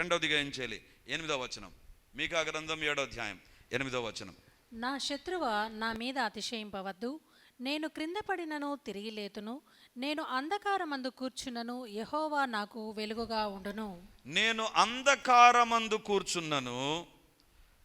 రెండవదిగా ఏం చేయాలి ఎనిమిదో వచనం. మీకా గ్రంథం ఏడో అధ్యాయం. ఎనిమిదో వచనం. నా శత్రువ నా మీద అతిశయింపవద్దు. నేను క్రింద పడినను తిరిగి లేతును. నేను అంధకారమందు కూర్చున్నను. యహోవా నాకు వెలుగుగా ఉండును. నేను అంధకారమందు కూర్చున్నను.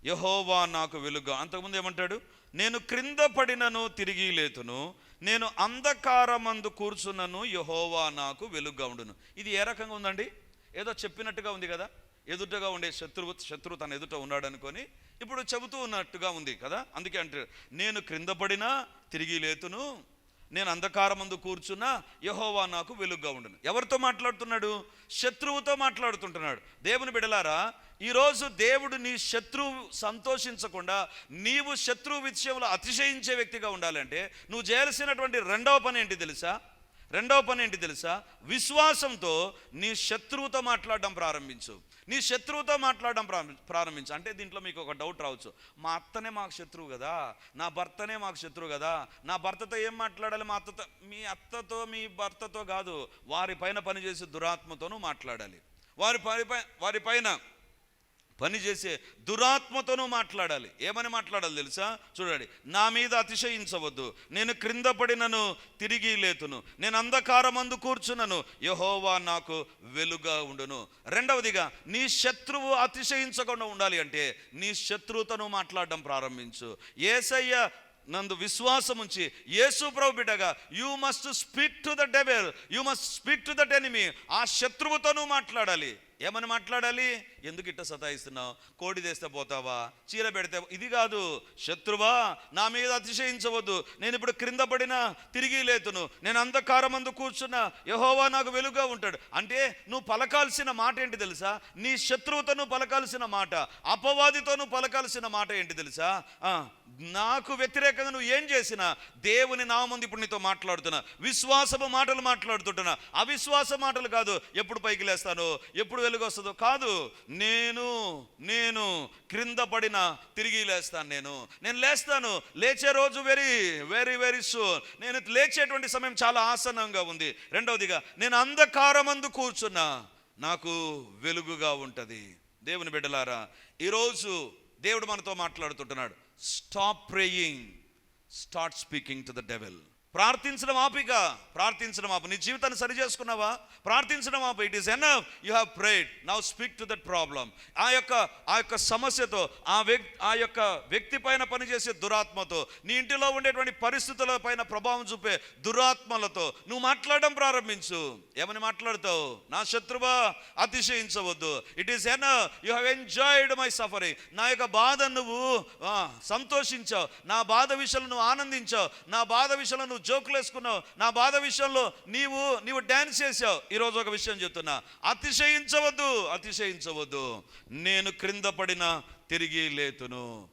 యహోవా నాకు వెలుగు అంతకుముందు ఏమంటాడు? నేను క్రింద పడినను తిరిగి లేతును. నేను అంధకారమందు కూర్చున్నను. యహోవా నాకు వెలుగుగా ఉండును. ఇది ఏ రకంగా ఉందండి? ఏదో చెప్పినట్టుగా ఉంది కదా? ఎదుటగా ఉండే శత్రువు శత్రువు తన ఎదుట ఉన్నాడనుకొని ఇప్పుడు చెబుతూ ఉన్నట్టుగా ఉంది కదా? అందుకే అంటే నేను క్రింద పడినా తిరిగి లేతును నేను అంధకారమందు కూర్చున్నా యహోవా నాకు వెలుగ్గా ఉండను. ఎవరితో మాట్లాడుతున్నాడు? శత్రువుతో మాట్లాడుతుంటున్నాడు. దేవుని బిడలారా ఈరోజు దేవుడు నీ శత్రువు సంతోషించకుండా నీవు శత్రువు విషయంలో అతిశయించే వ్యక్తిగా ఉండాలంటే నువ్వు చేయాల్సినటువంటి రెండవ పని ఏంటి తెలుసా? రెండవ పని ఏంటి తెలుసా? విశ్వాసంతో నీ శత్రువుతో మాట్లాడడం ప్రారంభించు. నీ శత్రువుతో మాట్లాడడం ప్రారంభి- ప్రారంభించు. అంటే దీంట్లో మీకు ఒక డౌట్ రావచ్చు. మా అత్తనే మాకు శత్రువు కదా? నా భర్తనే మాకు శత్రువు కదా? నా భర్తతో ఏం మాట్లాడాలి? మా అత్తతో మీ అత్తతో మీ భర్తతో కాదు. వారి పైన పనిచేసే దురాత్మతోనూ మాట్లాడాలి. వారి పని వారి పని పనిచేసే దురాత్మతోనూ మాట్లాడాలి. ఏమని మాట్లాడాలి తెలుసా? చూడండి నా మీద అతిశయించవద్దు. నేను క్రింద పడినను తిరిగి లేతును. నేను అంధకారమందు కూర్చున్నను యహోవా నాకు వెలుగా ఉండును. రెండవదిగా నీ శత్రువు అతిశయించకుండా ఉండాలి అంటే నీ శత్రువుతోనూ మాట్లాడడం ప్రారంభించు. ఏసయ్య నందు విశ్వాసం ఉంచి యేసు ప్రభు బిడ్డగా you must speak to the devil you must speak to that enemy ఆ శత్రువుతోనూ మాట్లాడాలి. ఏమని మాట్లాడాలి? ఎందుకు ఇట్ట సతాయిస్తున్నావు? కోడి తెస్తే పోతావా? చీర పెడితే ఇది కాదు. శత్రువా నా మీద అతిశయించవద్దు. నేను ఇప్పుడు క్రింద పడినా తిరిగి లేతును. నేను అంధకారమందు కూర్చున్నా యహోవా నాకు వెలుగుగా ఉంటాడు. అంటే నువ్వు పలకాల్సిన మాట ఏంటి తెలుసా? నీ శత్రువుతో నువ్వు పలకాల్సిన మాట. అపవాదితో నువ్వు పలకాల్సిన మాట ఏంటి తెలుసా? ఆ, నాకు వ్యతిరేకంగా నువ్వు ఏం చేసినా దేవుని నామంది ఇప్పుడు నీతో మాట్లాడుతున్నా. విశ్వాసపు మాటలు మాట్లాడుతుంటున్నా. అవిశ్వాస మాటలు కాదు. ఎప్పుడు పైకి లేస్తాను ఎప్పుడు వెలుగు వస్తుందో కాదు నేను నేను క్రింద పడిన తిరిగి లేస్తాను నేను. నేను లేస్తాను లేచే రోజు వెరీ వెరీ వెరీ సూన్ నేను లేచేటువంటి సమయం చాలా ఆసనంగా ఉంది. రెండవదిగా నేను అంధకారమందు కూర్చున్నా నాకు వెలుగుగా ఉంటుంది. దేవుని బిడ్డలారా ఈరోజు దేవుడు మనతో మాట్లాడుతుంటున్నాడు. Stop praying start speaking to the devil ప్రార్థించడం ఆపిక ప్రార్థించడం ఆపు. నీ జీవితాన్ని సరి చేసుకున్నావా? ప్రార్థించడం ఆపు. It is enough you have prayed now speak to that problem ఆ యొక్క ఆ యొక్క సమస్యతో ఆ వ్యక్తి ఆ యొక్క వ్యక్తి పైన పనిచేసే దురాత్మతో నీ ఇంటిలో ఉండేటువంటి పరిస్థితుల పైన ప్రభావం చూపే దురాత్మలతో నువ్వు మాట్లాడడం ప్రారంభించు. ఏమని మాట్లాడతావు? నా శత్రువా అతిశయించవద్దు. It is enough you have enjoyed my suffering నా యొక్క బాధ నువ్వు ఆ, సంతోషించావు. నా బాధ విషయంలో నువ్వు ఆనందించావు. నా బాధ విషయంలో నువ్వు జోకులు వేసుకున్నావు. నా బాధ విషయంలో నీవు నీవు డ్యాన్స్ చేసావు. ఈరోజు ఒక విషయం చెప్తున్నా. అతిశయించవద్దు అతిశయించవద్దు. నేను క్రింద పడిన తిరిగి లేతును.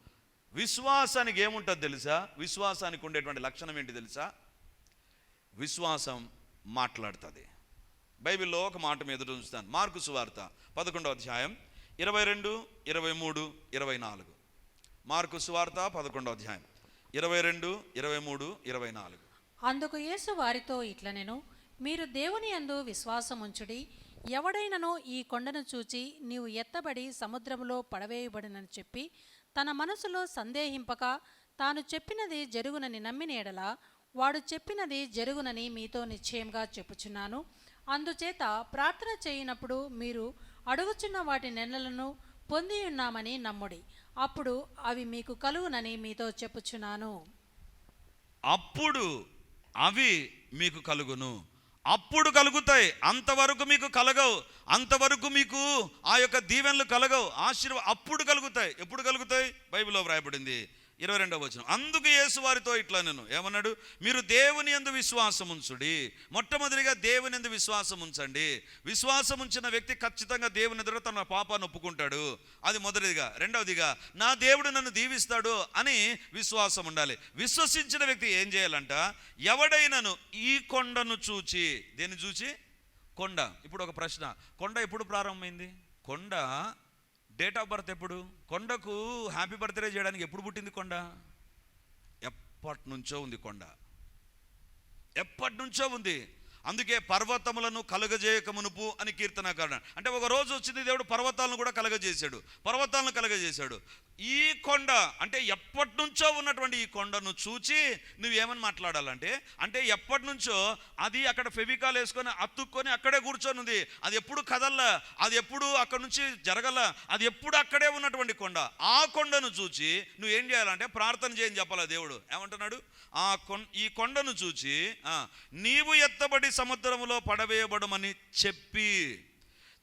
విశ్వాసానికి ఏముంటుంది తెలుసా? విశ్వాసానికి ఉండేటువంటి లక్షణం ఏంటి తెలుసా? విశ్వాసం మాట్లాడుతుంది. బైబిల్లో ఒక మాట మీద ఉంచుతాను. మార్కు సువార్త పదకొండవ అధ్యాయం ఇరవై రెండు ఇరవై మూడు ఇరవై నాలుగు. మార్కు సువార్త పదకొండవ అధ్యాయం ఇరవై రెండు ఇరవై మూడు ఇరవై నాలుగు. అందుకు యేసు వారితో ఇట్లనెను మీరు దేవుని యందు విశ్వాసముంచుడి ఎవడైనను ఈ కొండను చూచి నీవు ఎత్తబడి సముద్రములో పడవేయబడినని చెప్పి తన మనసులో సందేహింపక తాను చెప్పినది జరుగునని నమ్మినేడలా వాడు చెప్పినది జరుగునని మీతో నిశ్చయంగా చెప్పుచున్నాను. అందుచేత ప్రార్థన చేయనప్పుడు మీరు అడుగుచున్న వాటి నెలలను పొంది ఉన్నామని నమ్ముడి అప్పుడు అవి మీకు కలుగునని మీతో చెప్పుచున్నాను. అప్పుడు అవి మీకు కలుగును. అప్పుడు కలుగుతాయి. అంతవరకు మీకు కలగవు. అంతవరకు మీకు ఆ యొక్క దీవెనలు కలగవు. ఆశీర్వ అప్పుడు కలుగుతాయి. ఎప్పుడు కలుగుతాయి? బైబిల్లో వ్రాయబడింది. ఇరవై రెండవ వచనం. అందుకు యేసు వారితో ఇట్లా నేను ఏమన్నాడు? మీరు దేవుని ఎందు విశ్వాసం ఉంచుడి మొట్టమొదటిగా దేవుని ఎందు విశ్వాసం ఉంచండి విశ్వాసం ఉంచిన వ్యక్తి ఖచ్చితంగా దేవుని ఎదుట తన పాపాన్ని ఒప్పుకుంటాడు. అది మొదటిదిగా. రెండవదిగా నా దేవుడు నన్ను దీవిస్తాడు అని విశ్వాసం ఉండాలి. విశ్వసించిన వ్యక్తి ఏం చేయాలంట? ఎవడైనాను ఈ కొండను చూచి. దేన్ని చూచి? కొండ. ఇప్పుడు ఒక ప్రశ్న. కొండ ఎప్పుడు ప్రారంభమైంది? కొండ డేట్ ఆఫ్ బర్త్ ఎప్పుడు? కొండకు హ్యాపీ బర్త్డే చేయడానికి ఎప్పుడు పుట్టింది కొండ? ఎప్పటి నుంచో ఉంది కొండ. ఎప్పటి నుంచో ఉంది. అందుకే పర్వతములను కలగజేయక మునుపు అని కీర్తనకారుడు అంటే ఒక రోజు వచ్చింది దేవుడు పర్వతాలను కూడా కలగజేశాడు. పర్వతాలను కలగజేశాడు. ఈ కొండ అంటే ఎప్పటి నుంచో ఉన్నటువంటి ఈ కొండను చూచి నువ్వేమని మాట్లాడాలంటే అంటే ఎప్పటి నుంచో అది అక్కడ ఫెవికాల్ వేసుకొని అతుక్కొని అక్కడే కూర్చొనుంది అది ఎప్పుడు కదల్లా అది ఎప్పుడు అక్కడ నుంచి జరగల అది ఎప్పుడు అక్కడే ఉన్నటువంటి కొండ. ఆ కొండను చూచి నువ్వేం చేయాలంటే ప్రార్థన చేయని చెప్పాలా దేవుడు. ఏమంటున్నాడు? ఆ కొం ఈ కొండను చూచి ఆ, నీవు ఎత్తబడి సముద్రములో పడవేయబడమని చెప్పి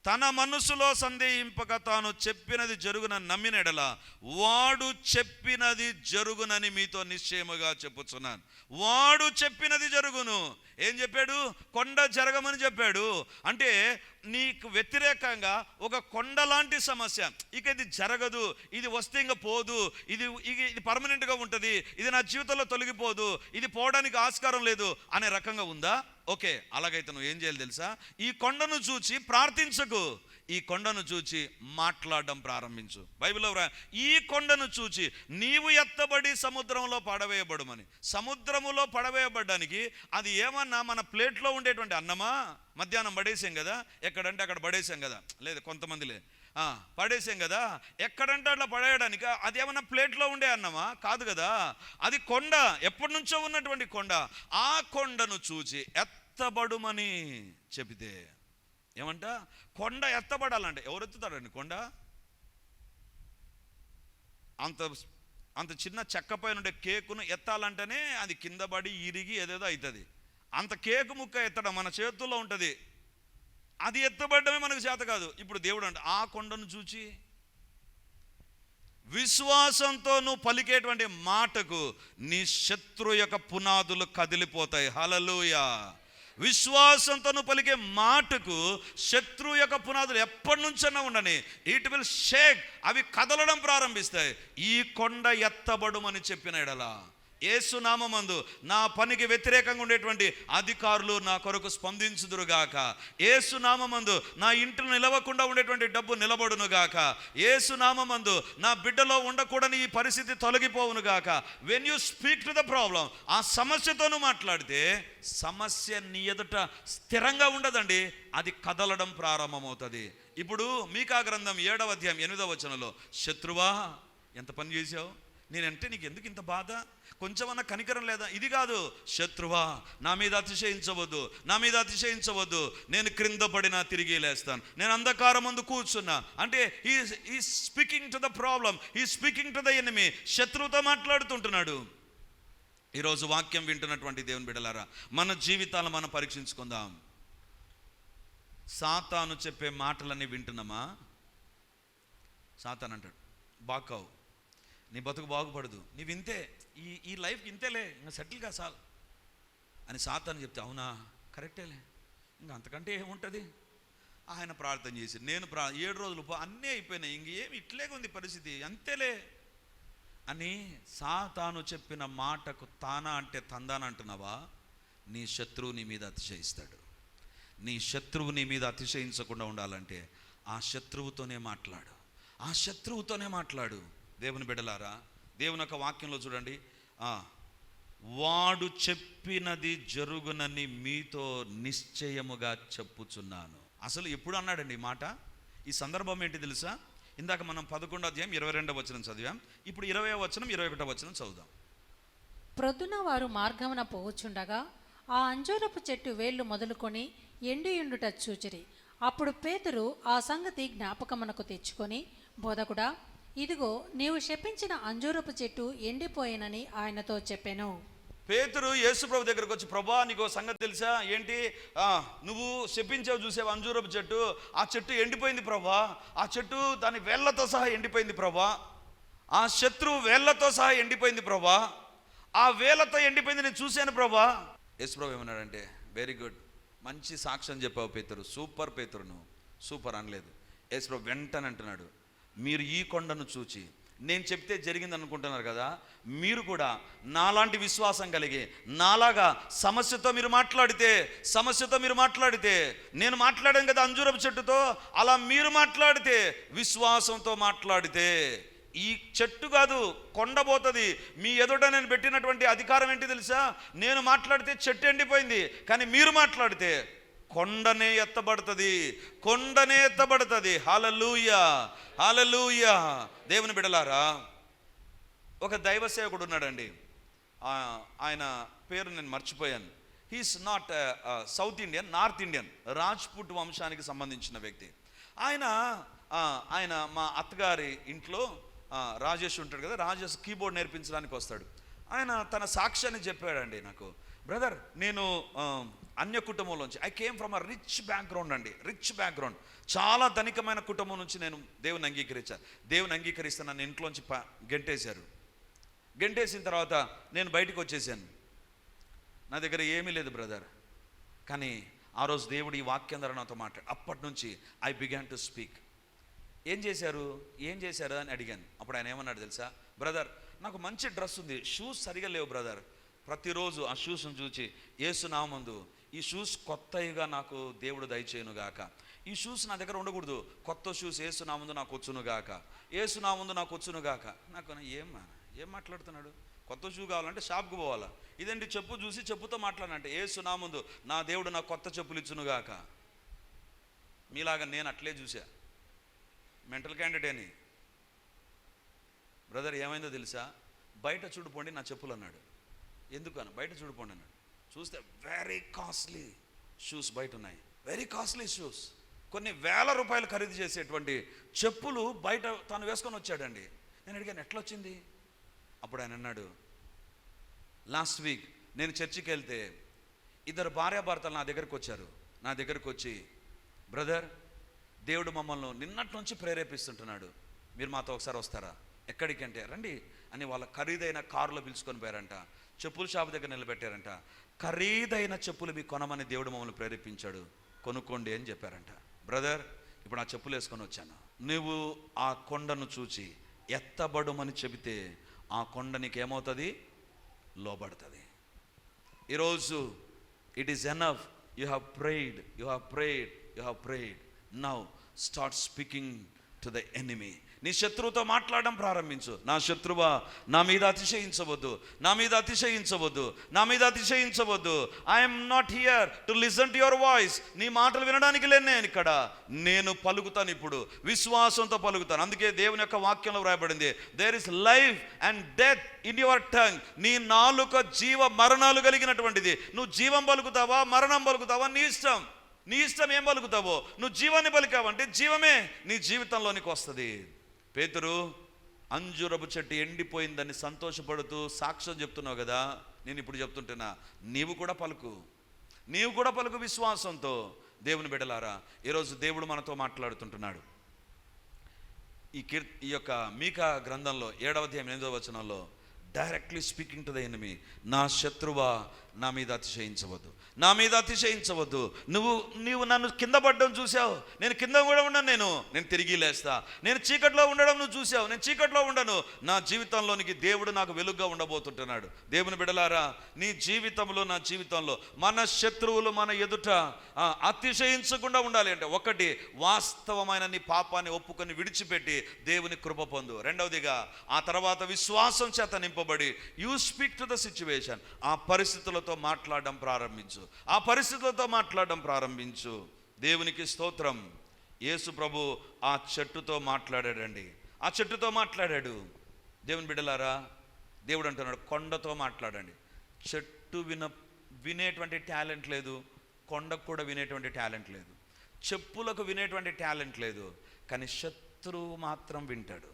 తన మనసులో సందేహింపక తాను చెప్పినది జరుగున నమ్మిన ఎడల వాడు చెప్పినది జరుగునని మీతో నిశ్చయముగా చెప్పుచున్నాను. వాడు చెప్పినది జరుగును. ఏం చెప్పాడు? కొండ జరగమని చెప్పాడు. అంటే నీకు వ్యతిరేకంగా ఒక కొండ లాంటి సమస్య. ఇక ఇది జరగదు. ఇది వస్తే ఇంకా పోదు. ఇది ఇది ఇది పర్మనెంట్గా ఉంటుంది. ఇది నా జీవితంలో తొలగిపోదు. ఇది పోవడానికి ఆస్కారం లేదు అనే రకంగా ఉందా? ఓకే అలాగైతే నువ్వు ఏం చేయాలి తెలుసా? ఈ కొండను చూచి ప్రార్థించకు. ఈ కొండను చూచి మాట్లాడడం ప్రారంభించు. బైబిల్లో ఈ కొండను చూచి నీవు ఎత్తబడి సముద్రంలో పడవేయబడమని. సముద్రములో పడవేయబడ్డానికి అది ఏమన్నా మన ప్లేట్లో ఉండేటువంటి అన్నమా? మధ్యాహ్నం పడేసాం కదా? ఎక్కడంటే అక్కడ పడేసాం కదా? లేదు కొంతమందిలే పడేసాం కదా. ఎక్కడంటే అట్లా పడేయడానికి అది ఏమన్నా ప్లేట్లో ఉండే అన్నమా? కాదు కదా. అది కొండ ఎప్పటి నుంచో ఉన్నటువంటి కొండ. ఆ కొండను చూచి ఎత్తబడుమని చెబితే ఏమంట? కొండ ఎత్తబడాలంటే. ఎవరు ఎత్తుతాడండి కొండ? అంత అంత చిన్న చెక్క పైన ఉండే కేకును ఎత్తాలంటేనే అది కింద పడి ఇరిగి ఏదేదో అవుతుంది అంత కేకు ముక్క ఎత్తడం మన చేతుల్లో ఉంటుంది. అది ఎత్తబడ్డమే మనకు చేత కాదు. ఇప్పుడు దేవుడు అంటే ఆ కొండను చూచి విశ్వాసంతో నువ్వు పలికేటువంటి మాటకు నీ శత్రు యొక్క పునాదులు కదిలిపోతాయి. హలలోయ విశ్వాసంతో నువ్వు పలికే మాటకు శత్రు యొక్క పునాదులు ఎప్పటి నుంచన్నా ఉండని ఇట్ విల్ షేక్ అవి కదలడం ప్రారంభిస్తాయి. ఈ కొండ ఎత్తబడుమని చెప్పిన ఎడలా ఏసునామందు నా పనికి వ్యతిరేకంగా ఉండేటువంటి అధికారులు నా కొరకు స్పందించుదురుగాక. ఏసునామందు నా ఇంటిని నిలవకుండా ఉండేటువంటి డబ్బు నిలబడునుగాక. ఏసునామందు నా బిడ్డలో ఉండకూడని ఈ పరిస్థితి తొలగిపోవునుగాక. When you speak to the problem ఆ సమస్యతోనూ మాట్లాడితే సమస్య నీ ఎదుట స్థిరంగా ఉండదండి అది కదలడం ప్రారంభమవుతుంది. ఇప్పుడు మీకా గ్రంథం ఏడవ అధ్యాయం ఎనిమిదవ వచనంలో శత్రువా ఎంత పని చేశావు? నేనంటే నీకు ఎందుకు ఇంత బాధ? కొంచెమన్నా కనికరం లేదా? ఇది కాదు. శత్రువా నా మీద అతిశయించవద్దు. నా మీద అతిశయించవద్దు. నేను క్రింద పడినా తిరిగి లేస్తాను. నేను అంధకారం ముందు కూర్చున్నా. అంటే ఈ ఈ స్పీకింగ్ టు ద ప్రాబ్లం ఈ స్పీకింగ్ టు ద ఎనిమి శత్రువుతో మాట్లాడుతుంటున్నాడు. ఈరోజు వాక్యం వింటున్నటువంటి దేవుని బిడలారా మన జీవితాలు మనం పరీక్షించుకుందాం. సాతాను చెప్పే మాటలన్నీ వింటున్నామా? సాతాన్ అంటాడు బాకావు నీ బతుకు బాగుపడదు. నీవు ఇంతే ఈ ఈ లైఫ్ ఇంతేలే ఇంకా సెటిల్గా సాల్. అని సాతాను చెప్తే అవునా? కరెక్టేలే. ఇంకా అంతకంటే ఏముంటుంది? ఆయన ప్రార్థన చేసి నేను ప్రా ఏడు రోజులు పో- అన్నీ అయిపోయినాయి. ఇంకేమి ఇట్లే ఉంది పరిస్థితి. అంతేలే. అని సాతాను చెప్పిన మాటకు తానా అంటే తందాన అంటున్నావా? నీ శత్రువు నీ మీద అతిశయిస్తాడు. నీ శత్రువు నీ మీద అతిశయించకుండా ఉండాలంటే ఆ శత్రువుతోనే మాట్లాడు. ఆ శత్రువుతోనే మాట్లాడు. దేవుని బిడలారా దేవుని యొక్క వాక్యంలో చూడండి. వాడు చెప్పినది జరుగునని మీతో నిశ్చయముగా చెప్పుచున్నాను. అసలు ఎప్పుడు అన్నాడండి ఈ మాట? ఈ సందర్భం ఏంటి తెలుసా? ఇందాక మనం పదకొండో అధ్యాయం ఇరవై రెండవ వచనం చదివాం. ఇప్పుడు ఇరవై వచనం ఇరవై ఒకటో వచనం చదువుదాం. ప్రొద్దున వారు మార్గమున పోవచ్చుండగా ఆ అంజూరపు చెట్టు వేళ్ళు మొదలుకొని ఎండి ఎండుట చూచిరి. అప్పుడు పేతురు ఆ సంగతి జ్ఞాపకమునకు తెచ్చుకొని బోధకుడా ఇదిగో నీవు శపించిన అంజూరపు చెట్టు ఎండిపోయినని ఆయనతో చెప్పాను. పేతురు యేసుప్రభు దగ్గరకు వచ్చి ప్రభా నీకు సంగతి తెలుసా? ఏంటి? నువ్వు శపించావు చూసావు అంజూరపు చెట్టు? ఆ చెట్టు ఎండిపోయింది ప్రభా. ఆ చెట్టు దాని వేళ్ళతో సహా ఎండిపోయింది ప్రభా. ఆ శత్రువు వేళ్ళతో సహా ఎండిపోయింది ప్రభా. ఆ వేళ్ళతో ఎండిపోయింది నేను చూశాను ప్రభా. యేసుప్రభు ఏమన్నాడంటే వెరీ గుడ్. మంచి సాక్ష్యం చెప్పావు పేతురు. సూపర్ పేతురు నువ్వు సూపర్ అనలేదు. యేసుప్రభు వెంటనే అంటున్నాడు మీరు ఈ కొండను చూచి నేను చెప్తే జరిగింది అనుకుంటున్నారు కదా మీరు కూడా నాలాంటి విశ్వాసం కలిగి నాలాగా సమస్యతో మీరు మాట్లాడితే సమస్యతో మీరు మాట్లాడితే నేను మాట్లాడాను కదా అంజూరపు చెట్టుతో అలా మీరు మాట్లాడితే విశ్వాసంతో మాట్లాడితే ఈ చెట్టు కాదు కొండ పోతుంది. మీ ఎదుట నేను పెట్టినటువంటి అధికారం ఏంటి తెలుసా? నేను మాట్లాడితే చెట్టు ఎండిపోయింది కానీ మీరు మాట్లాడితే కొండనే ఎత్తబడుతుంది కొండనే ఎత్తబడుతుంది. హాలలూయ హాలలూయ దేవుని బిడలారా ఒక దైవ సేవకుడు ఉన్నాడండి. ఆయన పేరు నేను మర్చిపోయాను. He's not South Indian North Indian Rajput వంశానికి సంబంధించిన వ్యక్తి. ఆయన ఆయన మా అత్తగారి ఇంట్లో రాజేష్ ఉంటాడు కదా రాజేష్ కీబోర్డ్ నేర్పించడానికి వస్తాడు. ఆయన తన సాక్ష్యాన్ని చెప్పాడండి నాకు. బ్రదర్ నేను అన్య కుటుంబంలోంచి. I came from a rich background అండి. రిచ్ బ్యాక్గ్రౌండ్ చాలా ధనికమైన కుటుంబం నుంచి నేను దేవుని అంగీకరించాను. దేవుని అంగీకరిస్తే నన్ను ఇంట్లోంచి ప గెంటేశారు. గెంటేసిన తర్వాత నేను బయటకు వచ్చేసాను. నా దగ్గర ఏమీ లేదు బ్రదర్. కానీ ఆ రోజు దేవుడు ఈ వాక్యం ద్వారా నాతో మాట్లాడు అప్పటి నుంచి ఐ బిగాన్ టు స్పీక్ ఏం చేశారు? ఏం చేశారు అని అడిగాను. అప్పుడు ఆయన ఏమన్నాడు తెలుసా? బ్రదర్ నాకు మంచి డ్రెస్ ఉంది. షూస్ సరిగా లేవు బ్రదర్. ప్రతిరోజు ఆ షూస్ను చూసి ఏసునామందు ఈ షూస్ కొత్తగా నాకు దేవుడు దయచేయును గాక ఈ షూస్ నా దగ్గర ఉండకూడదు. కొత్త షూస్ ఏసునామందు నాకు వచ్చును గాక ఏసునామందు నాకు వచ్చును గాక నాకు ఏం ఏం మాట్లాడుతున్నాడు? కొత్త షూ కావాలంటే షాప్కి పోవాలా? ఇదేంటి చెప్పు చూసి చెప్పుతో మాట్లాడనంటే ఏసు నా దేవుడు నాకు కొత్త చెప్పులు ఇచ్చును గాక మీలాగా నేను అట్లే చూసా. మెంటల్ క్యాండిడేట్ అని బ్రదర్ ఏమైందో తెలుసా? బయట చూడుపోండి నా చెప్పులు అన్నాడు. ఎందుకని బయట చూడుపోండి అన్నాడు. చూస్తే వెరీ కాస్ట్లీ షూస్ బయట ఉన్నాయి వెరీ కాస్ట్లీ షూస్ కొన్ని వేల రూపాయలు ఖరీదు చేసేటువంటి చెప్పులు బయట తను వేసుకొని వచ్చాడండి. నేను అడిగాను ఎట్లా వచ్చింది అప్పుడు ఆయన అన్నాడు లాస్ట్ వీక్ నేను చర్చికి వెళ్తే ఇద్దరు భార్యాభర్తలు నా దగ్గరకు వచ్చారు. నా దగ్గరకు వచ్చి బ్రదర్ దేవుడు మమ్మల్ని నిన్నటి నుంచి ప్రేరేపిస్తుంటున్నాడు. మీరు మాతో ఒకసారి వస్తారా? ఎక్కడికి అంటే రండి అని వాళ్ళ ఖరీదైన కారులో పిలుచుకొని పోయారంట. చెప్పుల షాప్ దగ్గర నిలబెట్టారంట. ఖరీదైన చెప్పులు మీకు కొనమని దేవుడు మమ్మల్ని ప్రేరేపించాడు. కొనుక్కోండి అని చెప్పారంట. బ్రదర్ ఇప్పుడు ఆ చెప్పులు వేసుకొని వచ్చాను. నువ్వు ఆ కొండను చూచి ఎత్తబడుమని చెబితే ఆ కొండ నీకేమవుతుంది? లోబడుతుంది. ఈరోజు it is enough you have prayed you have prayed you have prayed now start speaking to the enemy నీ శత్రువుతో మాట్లాడడం ప్రారంభించు. నా శత్రువా నా మీద అతిశయించవద్దు. నా మీద అతిశయించవద్దు. నా మీద అతిశయించవద్దు. I'm not here to listen to your voice నీ మాటలు వినడానికి లేను నేను ఇక్కడ. నేను పలుకుతాను ఇప్పుడు. విశ్వాసంతో పలుకుతాను. అందుకే దేవుని యొక్క వాక్యంలో వ్రాయబడింది there is life and death in your tongue నీ నాలుక జీవ మరణాలు కలిగినటువంటిది. నువ్వు జీవం పలుకుతావా? మరణం పలుకుతావా? నీ ఇష్టం. నీ ఇష్టం ఏం పలుకుతావో? నువ్వు జీవాన్ని పలికావంటే జీవమే నీ జీవితంలోనికి వస్తుంది. పేతురు అంజురపు చెట్టు ఎండిపోయిందని సంతోషపడుతూ సాక్ష్యం చెప్తున్నావు కదా నేను ఇప్పుడు చెప్తుంటున్నా నీవు కూడా పలుకు. నీవు కూడా పలుకు విశ్వాసంతో. దేవుని బిడలారా ఈరోజు దేవుడు మనతో మాట్లాడుతుంటున్నాడు. ఈ కీర్ ఈ యొక్క మీకా గ్రంథంలో ఏడవ అధ్యాయం ఎనిమిదవ వచనంలో directly speaking to the enemy నా శత్రువా నా మీద అతిశయించవద్దు. నా మీద అతిశయించవద్దు. నువ్వు నీవు నన్ను కింద పడ్డం చూసావు నేను కింద కూడా ఉండను నేను. నేను తిరిగి లేస్తా. నేను చీకట్లో ఉండడం నువ్వు చూసావు నేను చీకట్లో ఉండను. నా జీవితంలోనికి దేవుడు నాకు వెలుగుగా ఉండబోతుంటున్నాడు. దేవుని బిడలారా నీ జీవితంలో నా జీవితంలో మన శత్రువులు మన ఎదుట అతిశయించకుండా ఉండాలి అంటే ఒకటి వాస్తవమైన నీ పాపాన్ని ఒప్పుకొని విడిచిపెట్టి దేవుని కృప పొందు. రెండవదిగా ఆ తర్వాత విశ్వాసం చేత నింపబడి you speak to the situation ఆ పరిస్థితులతో మాట్లాడడం ప్రారంభించు. ఆ పరిస్థితులతో మాట్లాడడం ప్రారంభించు. దేవునికి స్తోత్రం. యేసు ప్రభు ఆ చెట్టుతో మాట్లాడాడండి. ఆ చెట్టుతో మాట్లాడాడు. దేవుని బిడ్డలారా దేవుడు అంటున్నాడు కొండతో మాట్లాడండి. చెట్టు విన వినేటువంటి టాలెంట్ లేదు. కొండకు కూడా వినేటువంటి టాలెంట్ లేదు. చెప్పులకు వినేటువంటి టాలెంట్ లేదు. కానీ శత్రువు మాత్రం వింటాడు.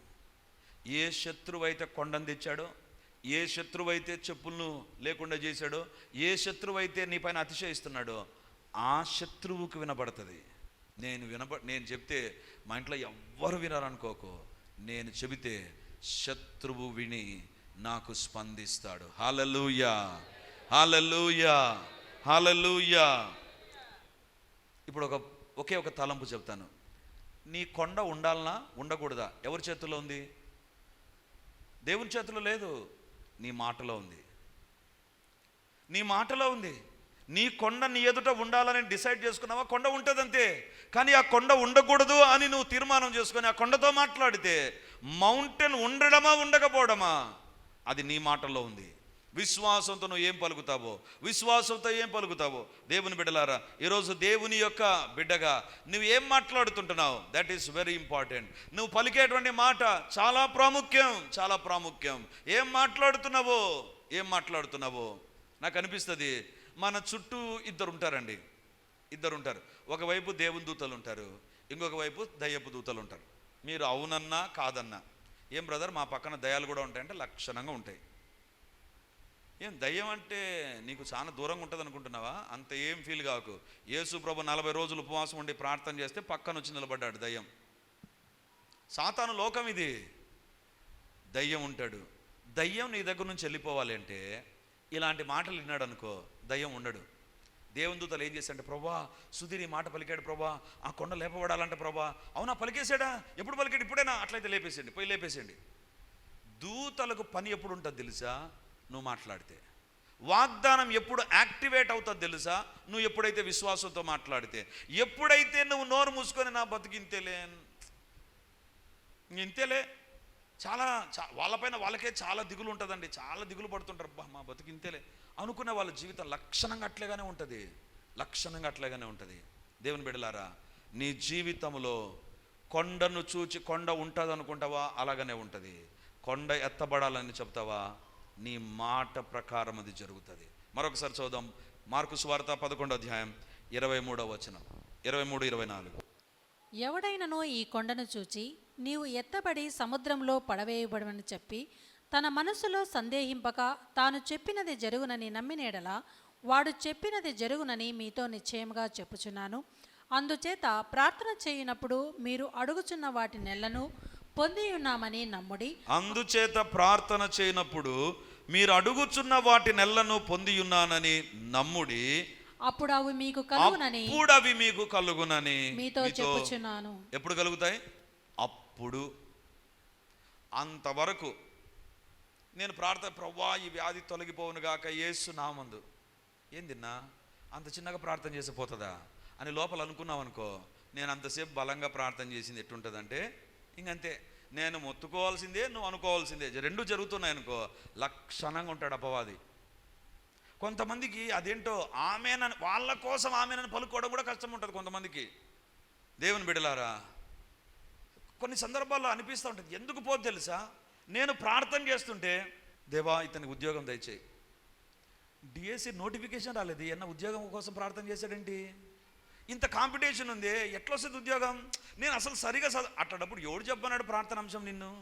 ఏ శత్రువు అయితే కొండను తెచ్చాడో ఏ శత్రువైతే చెప్పులను లేకుండా చేశాడో ఏ శత్రువు అయితే నీ పైన అతిశయిస్తున్నాడో ఆ శత్రువుకు వినబడుతుంది. నేను వినబ నేను చెప్తే మా ఇంట్లో ఎవ్వరు వినాలనుకోకు నేను చెబితే శత్రువు విని నాకు స్పందిస్తాడు. హాలలుయా! హాలలుయా! హాలలుయా! ఇప్పుడు ఒక ఒకే ఒక తలంపు చెప్తాను. నీ కొండ ఉండాలనా? ఉండకూడదా? ఎవరి చేతుల్లో ఉంది? దేవుని చేతిలో లేదు. నీ మాటలో ఉంది. నీ మాటలో ఉంది. నీ కొండ నీ ఎదుట ఉండాలని డిసైడ్ చేసుకున్నావా? కొండ ఉంటుంది అంతే కానీ ఆ కొండ ఉండకూడదు అని నువ్వు తీర్మానం చేసుకొని ఆ కొండతో మాట్లాడితే మౌంటైన్ ఉండడమా ఉండకపోవడమా? అది నీ మాటల్లో ఉంది. విశ్వాసంతో నువ్వు ఏం పలుకుతావో? విశ్వాసంతో ఏం పలుకుతావో? దేవుని బిడ్డలారా ఈరోజు దేవుని యొక్క బిడ్డగా నువ్వు ఏం మాట్లాడుతుంటున్నావు? దట్ ఈస్ వెరీ ఇంపార్టెంట్ నువ్వు పలికేటువంటి మాట చాలా ప్రాముఖ్యం చాలా ప్రాముఖ్యం. ఏం మాట్లాడుతున్నావో? ఏం మాట్లాడుతున్నావో? నాకు అనిపిస్తుంది మన చుట్టూ ఇద్దరు ఉంటారండి. ఇద్దరు ఉంటారు. ఒకవైపు దేవుని దూతలు ఉంటారు ఇంకొక వైపు దయ్యపు దూతలు ఉంటారు. మీరు అవునన్నా కాదన్నా. ఏం బ్రదర్ మా పక్కన దయాలు కూడా ఉంటాయంటే లక్షణంగా ఉంటాయి. ఏం దయ్యం అంటే నీకు చాలా దూరంగా ఉంటుంది అనుకుంటున్నావా? అంత ఏం ఫీల్ కాకు. యేసు ప్రభు నలభై రోజులు ఉపవాసం ఉండి ప్రార్థన చేస్తే పక్కన వచ్చి నిలబడ్డాడు దయ్యం. సాతాను లోకం ఇది. దయ్యం ఉంటాడు. దయ్యం నీ దగ్గర నుంచి వెళ్ళిపోవాలి అంటే ఇలాంటి మాటలు విన్నాడు అనుకో దయ్యం ఉండడు. దేవుని దూతలు ఏం చేశాడంటే ప్రభా సుధీర్ ఈ మాట పలికాడు ప్రభా ఆ కొండ లేపబడాలంటే ప్రభా అవునా పలికేసాడా ఎప్పుడు పలికాడు? ఇప్పుడైనా? అట్లయితే లేపేసేయండి పోయి లేపేసేయండి. దూతలకు పని ఎప్పుడు ఉంటుంది తెలుసా? నువ్వు మాట్లాడితే. వాగ్దానం ఎప్పుడు యాక్టివేట్ అవుతుంది తెలుసా? నువ్వు ఎప్పుడైతే విశ్వాసంతో మాట్లాడితే. ఎప్పుడైతే నువ్వు నోరు మూసుకొని నా బతికింతేలే. ఇంతేలే. చాలా చా వాళ్ళపైన వాళ్ళకే చాలా దిగులు ఉంటుందండి. చాలా దిగులు పడుతుంటారు. అబ్బా మా బతికింతేలే. అనుకునే వాళ్ళ జీవితం లక్షణంగా అట్లేగానే ఉంటుంది. లక్షణంగా అట్లేగానే ఉంటుంది. దేవుని బిడ్డలారా నీ జీవితంలో కొండను చూచి కొండ ఉంటుంది అనుకుంటావా అలాగనే ఉంటుంది. కొండ ఎత్తబడాలని చెప్తావా? నీ మాట ప్రకారం అది జరుగుతుంది. మరొకసారి చూద్దాం మార్కు సువార్త పదకొండో అధ్యాయం ఇరవై మూడో వచనం. ఇరవై మూడు ఇరవై నాలుగు. ఎవడైనను ఈ కొండను చూచి నీవు ఎత్తబడి సముద్రంలో పడవేయబడమని చెప్పి తన మనసులో సందేహింపక తాను చెప్పినది జరుగునని నమ్మినేడలా వాడు చెప్పినది జరుగునని మీతో నిశ్చయముగా చెప్పుచున్నాను. అందుచేత ప్రార్థన చేయనప్పుడు మీరు అడుగుచున్న వాటి నెలను పొంది ఉన్నామని నమ్ముడి. అందుచేత ప్రార్థన చేయనప్పుడు మీరు అడుగుచున్న వాటి నెలను పొంది ఉన్నానని నమ్ముడి. అప్పుడు అవి మీకు కలుగునని. అప్పుడు అవి మీకు కలుగునని మీతో చెప్పుచున్నాను. ఎప్పుడు కలుగుతాయి? అప్పుడు. అంతవరకు నేను ప్రార్థన ప్రవ్వా ఈ వ్యాధి తొలగిపోవును గాక యేసు నామందు. ఏం తిన్నా? అంత చిన్నగా ప్రార్థన చేసి పోతుందా? అని లోపల అనుకున్నావు అనుకో నేను అంతసేపు బలంగా ప్రార్థన చేసింది ఎట్టుంటుందంటే ఇంకంతే నేను మొత్తుకోవాల్సిందే నువ్వు అనుకోవాల్సిందే. రెండు జరుగుతున్నాయి అనుకో. లక్షణంగా ఉంటాడు అపవాది. కొంతమందికి అదేంటో ఆమెనని వాళ్ళ కోసం ఆమెనని పలుకోవడం కూడా కష్టం ఉంటుంది కొంతమందికి. దేవుని బిడలారా కొన్ని సందర్భాల్లో అనిపిస్తూ ఉంటుంది. ఎందుకు పోదు తెలుసా? నేను ప్రార్థన చేస్తుంటే దేవా ఇతనికి ఉద్యోగం దయచేయి. డిఎస్సి నోటిఫికేషన్ రాలేదు. ఎన్న ఉద్యోగం కోసం ప్రార్థన చేశాడేంటి? ఇంత కాంపిటీషన్ ఉంది ఎట్లా వస్తుంది ఉద్యోగం? నేను అసలు సరిగా చదువు అట్లాడప్పుడు ఎవడు చెప్పన్నాడు ప్రార్థన అంశం నిన్ను?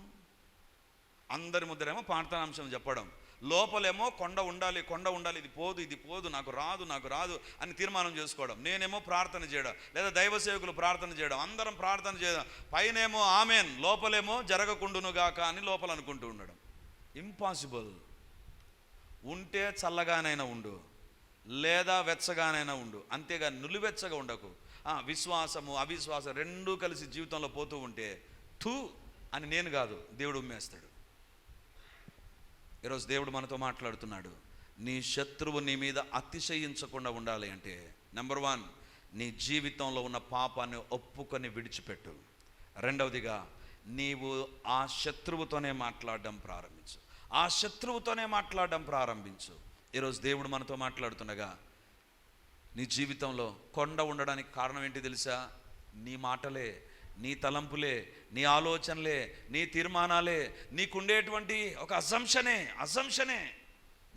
అందరి ముద్దరేమో ప్రార్థన అంశం చెప్పడం. లోపలేమో కొండ ఉండాలి కొండ ఉండాలి ఇది పోదు ఇది పోదు నాకు రాదు నాకు రాదు అని తీర్మానం చేసుకోవడం. నేనేమో ప్రార్థన చేయడం లేదా దైవ సేవకులు ప్రార్థన చేయడం అందరం ప్రార్థన చేయడం. పైనేమో ఆమెన్ లోపలేమో జరగకుండును గాక అని లోపల అనుకుంటూ ఉండడం. ఇంపాసిబుల్ ఉంటే చల్లగానైనా ఉండు. లేదా వెచ్చగానైనా ఉండు. అంతేగా నులివెచ్చగా ఉండకు. ఆ, విశ్వాసము అవిశ్వాసం రెండూ కలిసి జీవితంలో పోతూ ఉంటే థూ అని నేను కాదు దేవుడు ఉమ్మేస్తాడు. ఈరోజు దేవుడు మనతో మాట్లాడుతున్నాడు. నీ శత్రువు నీ మీద అతిశయించకుండా ఉండాలి అంటే నెంబర్ వన్ నీ జీవితంలో ఉన్న పాపాన్ని ఒప్పుకొని విడిచిపెట్టు. రెండవదిగా నీవు ఆ శత్రువుతోనే మాట్లాడడం ప్రారంభించు. ఆ శత్రువుతోనే మాట్లాడడం ప్రారంభించు. ఈరోజు దేవుడు మనతో మాట్లాడుతుండగా నీ జీవితంలో కొండ ఉండడానికి కారణం ఏంటి తెలుసా? నీ మాటలే నీ తలంపులే నీ ఆలోచనలే నీ తీర్మానాలే నీకుండేటువంటి ఒక అసంశనే అసంశనే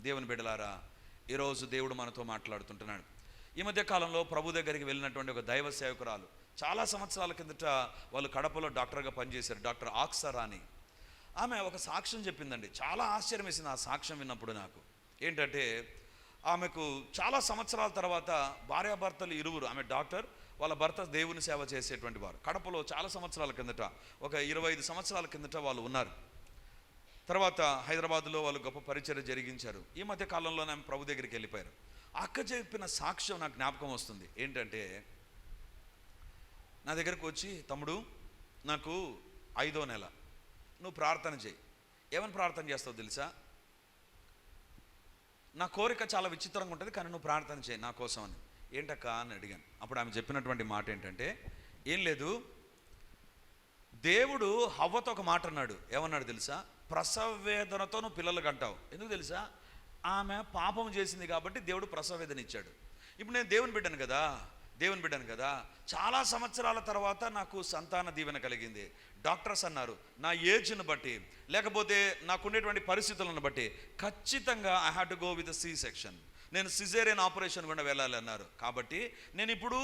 దేవుని బిడలారా ఈరోజు దేవుడు మనతో మాట్లాడుతుంటున్నాడు. ఈ మధ్య కాలంలో ప్రభు దగ్గరికి వెళ్ళినటువంటి ఒక దైవ సేవకురాలు చాలా సంవత్సరాల కిందట వాళ్ళు కడపలో డాక్టర్గా పనిచేశారు డాక్టర్ ఆక్సర్ అని ఆమె ఒక సాక్ష్యం చెప్పిందండి. చాలా ఆశ్చర్యం వేసింది ఆ సాక్ష్యం విన్నప్పుడు నాకు. ఏంటంటే ఆమెకు చాలా సంవత్సరాల తర్వాత భార్యాభర్తలు ఇరువురు ఆమె డాక్టర్ వాళ్ళ భర్త దేవుని సేవ చేసేటువంటి వారు. కడపలో చాలా సంవత్సరాల కిందట ఒక ఇరవై ఐదు సంవత్సరాల కిందట వాళ్ళు ఉన్నారు. తర్వాత హైదరాబాద్లో వాళ్ళు గొప్ప పరిచయం జరిగించారు. ఈ మధ్య కాలంలోనే ఆమె ప్రభు దగ్గరికి వెళ్ళిపోయారు. అక్క చెప్పిన సాక్ష్యం నాకు జ్ఞాపకం వస్తుంది. ఏంటంటే నా దగ్గరకు వచ్చి తమ్ముడు నాకు ఐదో నెల. నువ్వు ప్రార్థన చేయి. ఏమని ప్రార్థన చేస్తావు తెలుసా? నా కోరిక చాలా విచిత్రంగా ఉంటుంది కానీ నువ్వు ప్రార్థన చేయి నా కోసం అని. ఏంటక్క అని అడిగాను. అప్పుడు ఆమె చెప్పినటువంటి మాట ఏంటంటే ఏం లేదు దేవుడు హవ్వతో ఒక మాట అన్నాడు. ఏమన్నాడు తెలుసా? ప్రసవ వేదనతో నువ్వు పిల్లలకు అంటావు ఎందుకు తెలుసా? ఆమె పాపం చేసింది కాబట్టి దేవుడు ప్రసవ వేదన ఇచ్చాడు. ఇప్పుడు నేను దేవుని బిడ్డను కదా దేవుని బిడ్డను కదా. చాలా సంవత్సరాల తర్వాత నాకు సంతాన దీవెన కలిగింది. డాక్టర్స్ అన్నారు నా ఏజ్ను బట్టి లేకపోతే నాకుండేటువంటి పరిస్థితులను బట్టి ఖచ్చితంగా I have to go with C section నేను సిజేరియన్ ఆపరేషన్ కూడా వెళ్ళాలి అన్నారు. కాబట్టి నేను ఇప్పుడు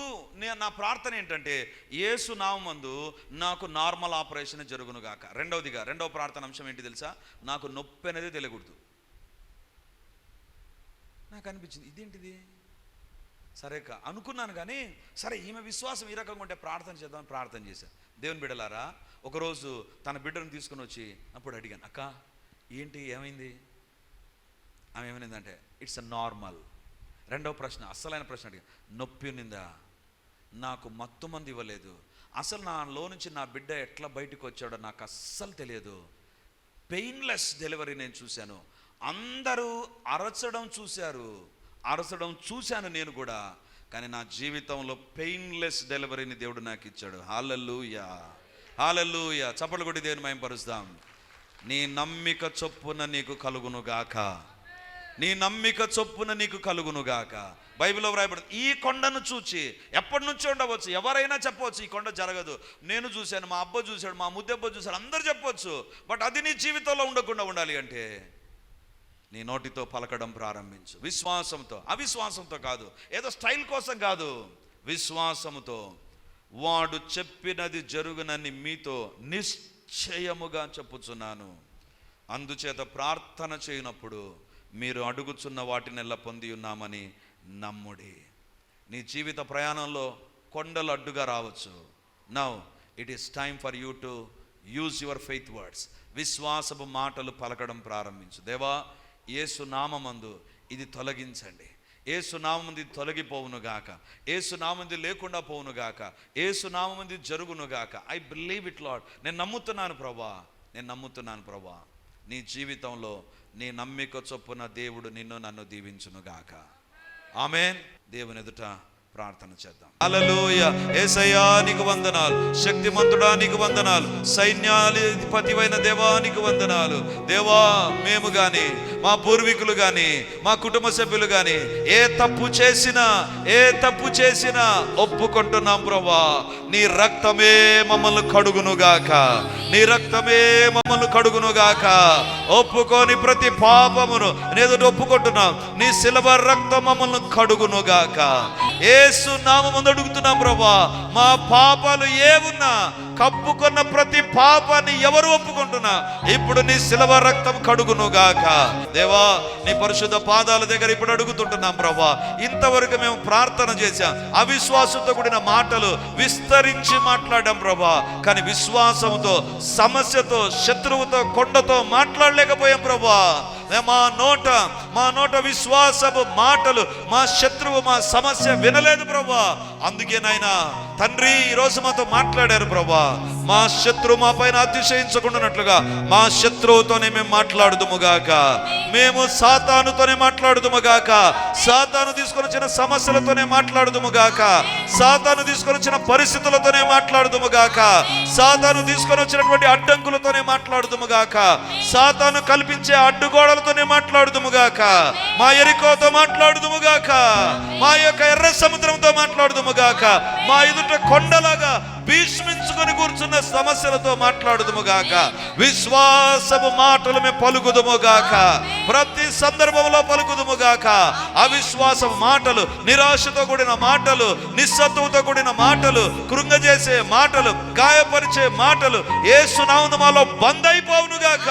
నా ప్రార్థన ఏంటంటే ఏసు నామందు నాకు నార్మల్ ఆపరేషన్ జరుగును గాక. రెండవదిగా రెండవ ప్రార్థన అంశం ఏంటి తెలుసా? నాకు నొప్పి అనేది తెలియకూడదు. నాకు అనిపించింది ఇదేంటిది? సరే అనుకున్నాను కానీ సరే ఈమె విశ్వాసం ఈ రకంగా ఉంటే ప్రార్థన చేద్దామని ప్రార్థన చేశాను దేవుని బిడ్డలారా ఒకరోజు తన బిడ్డను తీసుకుని వచ్చి అప్పుడు అడిగాను అక్క ఏంటి ఏమైంది? ఆమె ఏమైందంటే ఇట్స్ అ నార్మల్. రెండవ ప్రశ్న అస్సలైన ప్రశ్న అడిగా నొప్పి ఉన్నిందా నాకు మత్తు మంది ఇవ్వలేదు. అసలు నాలో నుంచి నా బిడ్డ ఎట్లా బయటకు వచ్చాడో నాకు అస్సలు తెలియదు. పెయిన్లెస్ డెలివరీ నేను చూశాను. అందరూ అరచడం చూశారు. అరసడం చూశాను నేను కూడా కానీ నా జీవితంలో పెయిన్లెస్ డెలివరీని దేవుడు నాకు ఇచ్చాడు. Hallelujah hallelujah. చప్పలు కొట్టి దేవుని మేము పరుస్తాం. నీ నమ్మిక చొప్పున నీకు కలుగును గాక. నీ నమ్మిక చొప్పున నీకు కలుగును గాక. బైబిల్లో వ్రాయబడింది ఈ కొండను చూచి ఎప్పటి నుంచో ఉండవచ్చు ఎవరైనా చెప్పవచ్చు ఈ కొండ జరగదు. నేను చూశాను మా అబ్బ చూశాడు మా ముద్దెబ్బ చూశాడు అందరూ చెప్పవచ్చు బట్ అది నీ జీవితంలో ఉండకుండా ఉండాలి అంటే నీ నోటితో పలకడం ప్రారంభించు. విశ్వాసంతో అవిశ్వాసంతో కాదు ఏదో స్టైల్ కోసం కాదు. విశ్వాసముతో వాడు చెప్పినది జరుగునని మీతో నిశ్చయముగా చెప్పుచున్నాను. అందుచేత ప్రార్థన చేయనప్పుడు మీరు అడుగుచున్న వాటినెల్లా పొంది ఉన్నామని నమ్ముడి. నీ జీవిత ప్రయాణంలో కొండలు అడ్డుగా రావచ్చు. Now it is time for you to use your faith words విశ్వాసపు మాటలు పలకడం ప్రారంభించు. దేవా ఏసు నామమందు ఇది తొలగించండి. ఏసు నామంది తొలగిపోవును గాక. ఏసు నామంది లేకుండా పోవును గాక. ఏసు నామంది జరుగును గాక. ఐ బిలీవ్ ఇట్ లాడ్ నేను నమ్ముతున్నాను ప్రభా. నేను నమ్ముతున్నాను ప్రభా. నీ జీవితంలో నీ నమ్మిక చొప్పున దేవుడు నిన్ను నన్ను దీవించును గాక. ఆమెన్. దేవుని ఎదుట ప్రార్థన చేద్దాం. అలలోయ ఏసయానికి వందనాలు. శక్తిమంతుడానికి వందనాలు. సైన్యాధిపతివైన దేవానికి వందనాలు. దేవా మేము గాని మా పూర్వీకులు గాని మా కుటుంబ సభ్యులు గాని ఏ తప్పు చేసినా ఏ తప్పు చేసినా ఒప్పుకుంటున్నాం ప్రభా నీ రక్తమే మమ్మల్ని కడుగునుగాక. నీ రక్తమే మమ్మల్ని కడుగునుగాక. ఒప్పుకొని ప్రతి పాపమును నేను ఒప్పుకుంటున్నాం. నీ శిలవ రక్తం మమ్మల్ని కడుగునుగాక. ఏసు నామం అడుగుతున్నాం ప్రభా మా పాపాలు ఏమున్నా కప్పుకున్న ప్రతి పాపాన్ని ఎవరు ఒప్పుకుంటున్నా? ఇప్పుడు నీ శిలవ రక్తం కడుగును గాక. దేవా నీ పరిశుద్ధ పాదాల దగ్గర ఇప్పుడు అడుగుతుంటున్నాం ప్రభా. ఇంతవరకు మేము ప్రార్థన చేశాం. అవిశ్వాసంతో కూడిన మాటలు విస్తరించి మాట్లాడాం ప్రభా. కానీ విశ్వాసంతో సమస్యతో శత్రువుతో కొండతో మాట్లాడలేకపోయాం ప్రభా. మా నోట మా నోట విశ్వాసపు మాటలు మా శత్రువు మా సమస్య వినలేదు ప్రభా. అందుకే నాయన తండ్రి ఈ రోజు మాతో మాట్లాడారు ప్రభా. మా శత్రువు మా పైన అతిశయించకుండానట్లుగా మా శత్రువుతోనే మేము మాట్లాడుదుముగాక మేము సాతానుతోనే మాట్లాడుదుముగాక సాతాను తీసుకొని వచ్చిన సమస్యలతోనే మాట్లాడుదుముగాక సాతాను తీసుకొని వచ్చిన పరిస్థితులతోనే మాట్లాడుదుముగాక సాతాను తీసుకొని వచ్చినటువంటి అడ్డంకులతోనే మాట్లాడుదుముగాక సాతాను కల్పించే అడ్డుగోడలతోనే మాట్లాడుదుముగాక మా ఎరికోతో మాట్లాడుదుముగాక మా యొక్క ఎర్ర సముద్రంతో మాట్లాడుదుముగాక మా ఎదుట కొండలాగా భీష్మించుకొని కూర్చున్న సమస్యలతో మాట్లాడుదుముగాక విశ్వాసము మాటలు మేము పలుకుదుముగాక ప్రతి సందర్భంలో పలుకుదుముగాక అవిశ్వాసం మాటలు నిరాశతో కూడిన మాటలు నిస్సత్తువుతో కూడిన మాటలు కృంగజేసే మాటలు గాయపరిచే మాటలు ఏ సునామును మాలో బంద్ అయిపోవునుగాక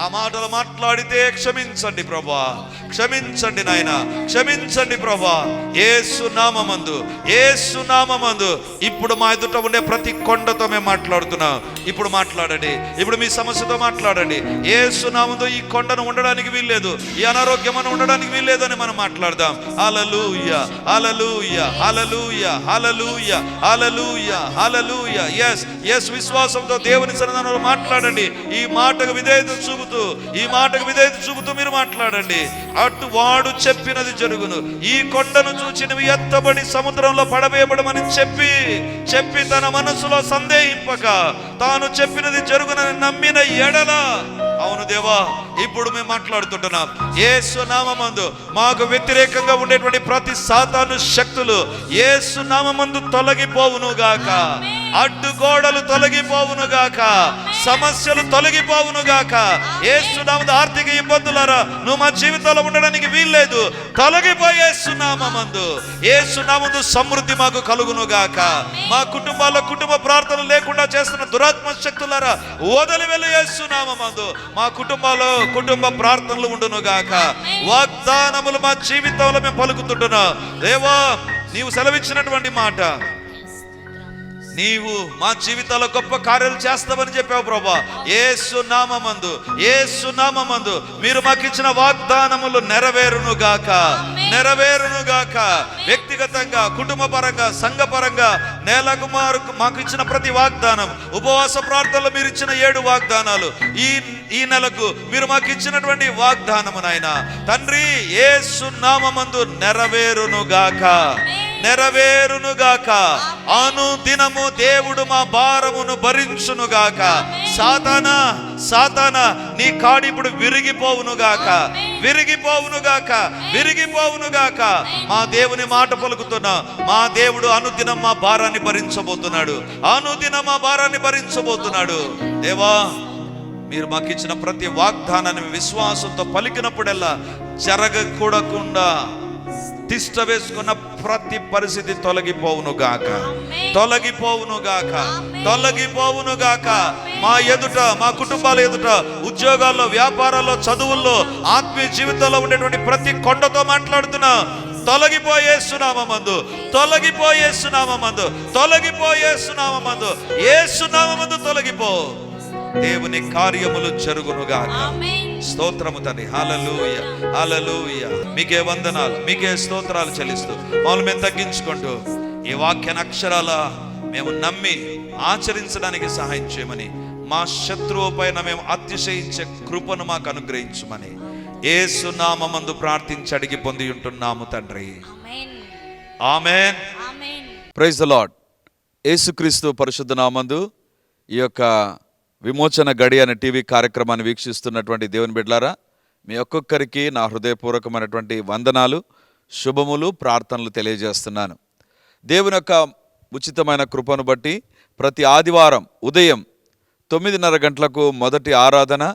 ఆ మాటలు మాట్లాడితే క్షమించండి ప్రభా. క్షమించండి నాయన. క్షమించండి ప్రభా. ఏసు నామమందు ఏసు నామమందు ఇప్పుడు మా ఎదుట ఉండే ప్రతి కొండతో మేము మాట్లాడుతున్నాం. ఇప్పుడు మాట్లాడండి. ఇప్పుడు మీ సమస్యతో మాట్లాడండి. ఏ సునామందు ఈ కొండను ఉండడానికి వీల్లేదు. ఈ అనారోగ్యం అని ఉండడానికి అని మనం మాట్లాడదాం. అలలుయ అలలుయ అలలుయ అలలుయ అలలుయ అలలుయ ఎస్ ఎస్ విశ్వాసంతో దేవుని సన్నిధానంలో మాట్లాడండి. ఈ మాటకు విధేయత చూపు చూపుతూ ఈ మాటకు విధేయత చూపుతూ మీరు మాట్లాడండి. అటు వాడు చెప్పినది జరుగును. ఈ కొండను చూచి నువ్వు ఎత్తబడి సముద్రంలో పడవేయబడమని చెప్పి చెప్పి తన మనసులో సందేహింపక తాను చెప్పినది జరుగునని నమ్మిన ఎడల అవును దేవా ఇప్పుడు మేము మాట్లాడుతుంటున్నాం. ఏసు నామందు మాకు వ్యతిరేకంగా ఉండేటువంటి ప్రతి సాతాను శక్తులు ఏసు నామందు తొలగిపోవును గాక. అడ్డుగోడలు తొలగిపోవును గాక. సమస్యలు తొలగిపోవును గాక. ఏసు ఆర్థిక ఇబ్బందులరా నువ్వు మా జీవితంలో ఉండడానికి వీల్లేదు. తొలగిపోయి ఏసునామందు ఏసునామందు సమృద్ధి మాకు కలుగును గాక. మా కుటుంబాల్లో కుటుంబ ప్రార్థనలు లేకుండా చేస్తున్న దురాత్మ శక్తులరా వదిలి వెళ్ళి ఏసునామందు మా కుటుంబాల్లో కుటుంబ ప్రార్థనలు ఉండును గాక. వాగ్దానములు మా జీవితంలో మేము పలుకుతుంటున్నాం. దేవా నీవు సెలవిచ్చినటువంటి మాట. నీవు మా జీవితాల్లో గొప్ప కార్యాలు చేస్తావని చెప్పావు ప్రభా. ఏసు నామందు ఏసు నామందు మీరు మాకు ఇచ్చిన వాగ్దానములు నెరవేరును గాక. నెరవేరును గాక. వ్యక్తిగతంగా కుటుంబ పరంగా సంఘ పరంగా నేలకు మారు మాకు ఇచ్చిన ప్రతి వాగ్దానం ఉపవాస ప్రార్థనలు మీరు ఇచ్చిన ఏడు వాగ్దానాలు ఈ ఈ నెలకు మీరు మాకు ఇచ్చినటువంటి వాగ్దానము నాయన. తండ్రి ఏ సున్నామందు నెరవేరును గాక. నెరవేరునుగాక అను దినము దేవుడు మా భారమును భరించునుగాక సాతాన సాతాన నీ కాడి ఇప్పుడు విరిగిపోవునుగాక విరిగిపోవునుగాక విరిగిపోవునుగాక మా దేవుని మాట పలుకుతున్నా. మా దేవుడు అనుదినం మా భారాన్ని భరించబోతున్నాడు. అనుదినం మా భారాన్ని భరించబోతున్నాడు. దేవా మీరు మాకు ఇచ్చిన ప్రతి వాగ్దానాన్ని విశ్వాసంతో పలికినప్పుడల్లా జరగకూడకుండా తిష్ట వేసుకున్న ప్రతి పరిస్థితి తొలగిపోవును గాక. తొలగిపోవును గాక. తొలగిపోవును గాక. మా ఎదుట మా కుటుంబాల ఎదుట ఉద్యోగాల్లో వ్యాపారాల్లో చదువుల్లో ఆత్మీయ జీవితంలో ఉండేటువంటి ప్రతి కొండతో మాట్లాడుతున్నా. తొలగిపోయేస్తున్నామందు తొలగిపోయేస్తున్నామందు తొలగిపోయేస్తున్నామందు ఏసునామందు తొలగిపో. దేవుని కార్యములు జరుగునుగాక. స్తోత్రము తండ్రి. హల్లెలూయ హల్లెలూయ. మీకే వందనాలు మీకే స్తోత్రాలు చెల్లిస్తూ మమ్మల్ని మేము తగ్గించుకుంటూ ఈ వాక్యాన్ని అక్షరాల మేము నమ్మి ఆచరించడానికి సహాయం చేయమని మా శత్రువు పైన మేము అతిశయించే కృపను మాకు అనుగ్రహించమని ఏసునామందు ప్రార్థించి అడిగి పొంది ఉంటున్నాము తండ్రి. ఆమెన్. ప్రైజ్ లాడ్ యేసుక్రీస్తు పరిశుద్ధ నామందు ఈ యొక్క విమోచన గడి అనే టీవీ కార్యక్రమాన్ని వీక్షిస్తున్నటువంటి దేవుని బిడ్లారా మీ ఒక్కొక్కరికి నా హృదయపూర్వకమైనటువంటి వందనాలు శుభములు ప్రార్థనలు తెలియజేస్తున్నాను. దేవుని యొక్క ఉచితమైన కృపను బట్టి ప్రతి ఆదివారం ఉదయం తొమ్మిదిన్నర గంటలకు మొదటి ఆరాధన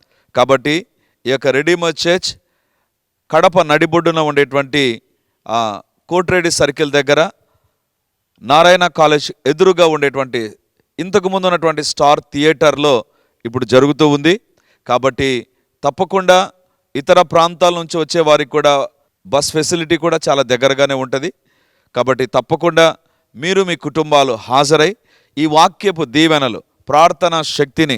కాబట్టి ఈ యొక్క రెడీమర్ చర్చ్ కడప నడిబొడ్డున ఉండేటువంటి ఆ, సర్కిల్ దగ్గర నారాయణ కాలేజ్ ఎదురుగా ఉండేటువంటి ఇంతకుముందు ఉన్నటువంటి స్టార్ థియేటర్లో ఇప్పుడు జరుగుతూ ఉంది. కాబట్టి తప్పకుండా ఇతర ప్రాంతాల నుంచి వచ్చే వారికి కూడా బస్ ఫెసిలిటీ కూడా చాలా దగ్గరగానే ఉంటుంది. కాబట్టి తప్పకుండా మీరు మీ కుటుంబాలు హాజరై ఈ వాక్యపు దీవెనలు ప్రార్థనా శక్తిని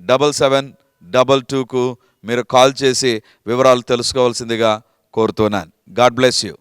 double seven double టూకు మీరు కాల్ చేసి వివరాలు తెలుసుకోవాల్సిందిగా కోరుతున్నాను. God bless you.